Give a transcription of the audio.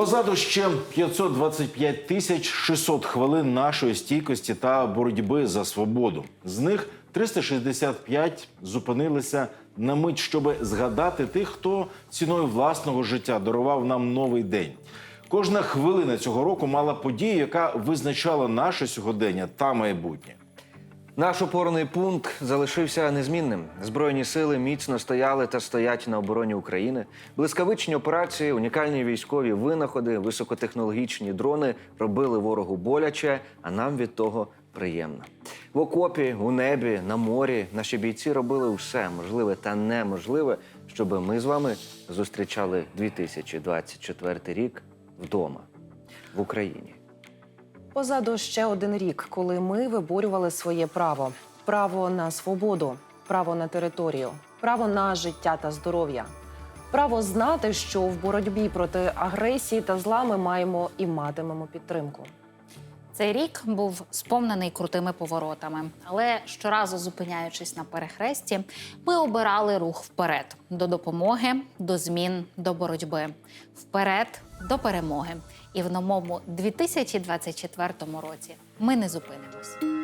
Позаду ще 525 тисяч 600 хвилин нашої стійкості та боротьби за свободу. З них 365 зупинилися на мить, щоб згадати тих, хто ціною власного життя дарував нам новий день. Кожна хвилина цього року мала подію, яка визначала наше сьогодення та майбутнє. Наш опорний пункт залишився незмінним. Збройні сили міцно стояли та стоять на обороні України. Блискавичні операції, унікальні військові винаходи, високотехнологічні дрони робили ворогу боляче, а нам від того приємно. В окопі, у небі, на морі наші бійці робили усе можливе та неможливе, щоб ми з вами зустрічали 2024 рік вдома в Україні. Позаду ще один рік, коли ми виборювали своє право: право на свободу, право на територію, право на життя та здоров'я, право знати, що в боротьбі проти агресії та зла ми маємо і матимемо підтримку. Цей рік був сповнений крутими поворотами, але щоразу зупиняючись на перехресті, ми обирали рух вперед до допомоги, до змін, до боротьби, вперед до перемоги. І в новому 2024 році ми не зупинимось.